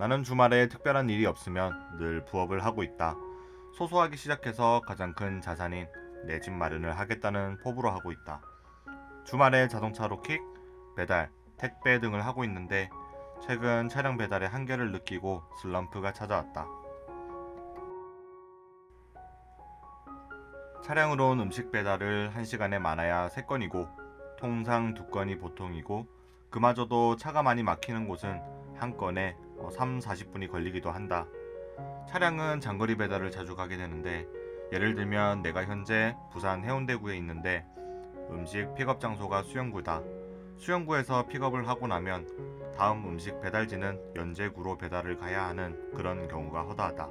나는 주말에 특별한 일이 없으면 늘 부업을 하고 있다. 소소하기 시작해서 가장 큰 자산인 내 집 마련을 하겠다는 포부로 하고 있다. 주말에 자동차로 킥, 배달, 택배 등을 하고 있는데 최근 차량 배달의 한계를 느끼고 슬럼프가 찾아왔다. 차량으로 온 음식 배달을 1시간에 많아야 3건이고 통상 2건이 보통이고 그마저도 차가 많이 막히는 곳은 한 건에 3, 40분이 걸리기도 한다. 차량은 장거리 배달을 자주 가게 되는데 예를 들면 내가 현재 부산 해운대구에 있는데 음식 픽업 장소가 수영구다. 수영구에서 픽업을 하고 나면 다음 음식 배달지는 연제구로 배달을 가야 하는 그런 경우가 허다하다.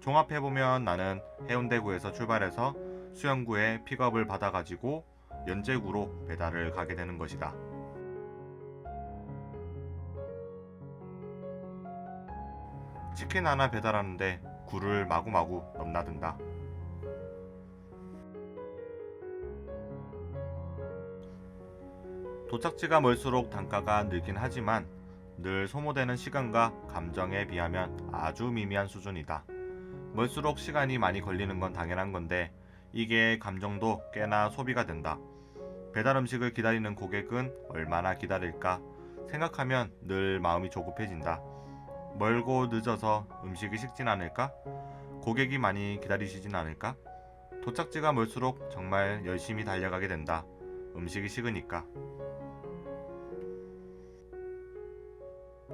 종합해보면 나는 해운대구에서 출발해서 수영구에 픽업을 받아가지고 연제구로 배달을 가게 되는 것이다. 치킨 하나 배달하는데 굴을 마구마구 넘나든다. 도착지가 멀수록 단가가 늘긴 하지만 늘 소모되는 시간과 감정에 비하면 아주 미미한 수준이다. 멀수록 시간이 많이 걸리는 건 당연한 건데 이게 감정도 꽤나 소비가 된다. 배달 음식을 기다리는 고객은 얼마나 기다릴까 생각하면 늘 마음이 조급해진다. 멀고 늦어서 음식이 식진 않을까? 고객이 많이 기다리시진 않을까? 도착지가 멀수록 정말 열심히 달려가게 된다. 음식이 식으니까.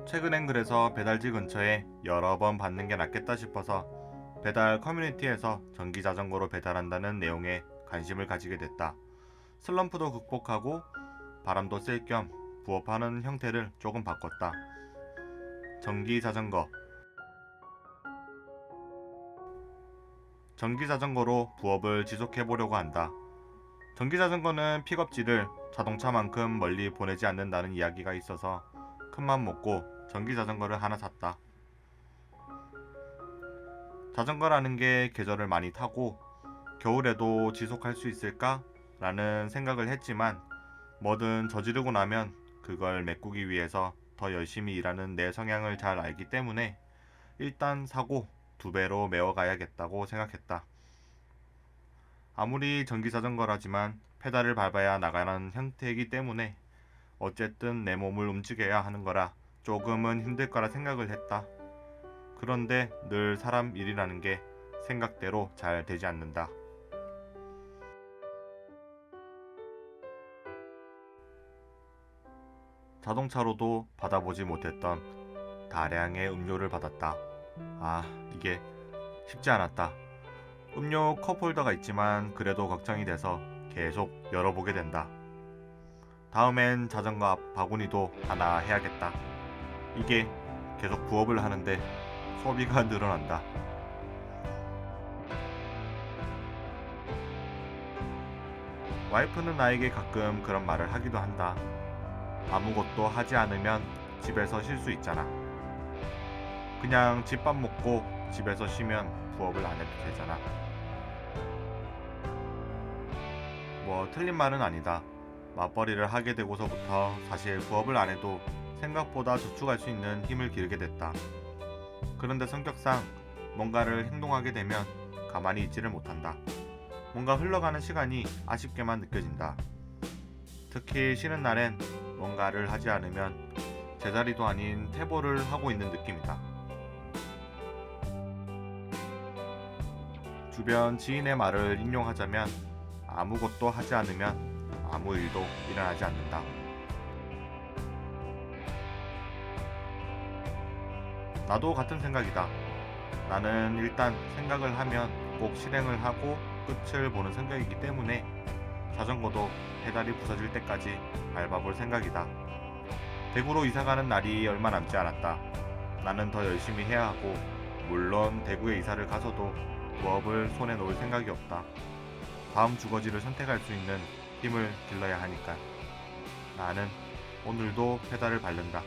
최근엔 그래서 배달지 근처에 여러 번 받는 게 낫겠다 싶어서 배달 커뮤니티에서 전기 자전거로 배달한다는 내용에 관심을 가지게 됐다. 슬럼프도 극복하고 바람도 쐴 겸 부업하는 형태를 조금 바꿨다. 전기 자전거 전기 자전거로 부업을 지속해 보려고 한다. 전기 자전거는 픽업지를 자동차만큼 멀리 보내지 않는다는 이야기가 있어서 큰맘 먹고 전기 자전거를 하나 샀다. 자전거라는 게 계절을 많이 타고 겨울에도 지속할 수 있을까? 라는 생각을 했지만 뭐든 저지르고 나면 그걸 메꾸기 위해서 더 열심히 일하는 내 성향을 잘 알기 때문에 일단 사고 두 배로 메워가야겠다고 생각했다. 아무리 전기 자전거라지만 페달을 밟아야 나가는 형태이기 때문에 어쨌든 내 몸을 움직여야 하는 거라 조금은 힘들 거라 생각을 했다. 그런데 늘 사람 일이라는 게 생각대로 잘 되지 않는다. 자동차로도 받아보지 못했던 다량의 음료를 받았다. 아, 이게 쉽지 않았다. 음료 컵홀더가 있지만 그래도 걱정이 돼서 계속 열어보게 된다. 다음엔 자전거 앞 바구니도 하나 해야겠다. 이게 계속 부업을 하는데 소비가 늘어난다. 와이프는 나에게 가끔 그런 말을 하기도 한다. 아무것도 하지 않으면 집에서 쉴 수 있잖아. 그냥 집밥 먹고 집에서 쉬면 부업을 안 해도 되잖아. 뭐 틀린 말은 아니다. 맞벌이를 하게 되고서부터 사실 부업을 안 해도 생각보다 저축할 수 있는 힘을 기르게 됐다. 그런데 성격상 뭔가를 행동하게 되면 가만히 있지를 못한다. 뭔가 흘러가는 시간이 아쉽게만 느껴진다. 특히 쉬는 날엔 뭔가를 하지 않으면 제자리도 아닌 태보를 하고 있는 느낌이다. 주변 지인의 말을 인용하자면 아무것도 하지 않으면 아무 일도 일어나지 않는다. 나도 같은 생각이다. 나는 일단 생각을 하면 꼭 실행을 하고 끝을 보는 생각이기 때문에 자전거도 페달이 부서질 때까지 밟아볼 생각이다. 대구로 이사가는 날이 얼마 남지 않았다. 나는 더 열심히 해야 하고 물론 대구에 이사를 가서도 부업을 손에 놓을 생각이 없다. 다음 주거지를 선택할 수 있는 힘을 길러야 하니까. 나는 오늘도 페달을 밟는다.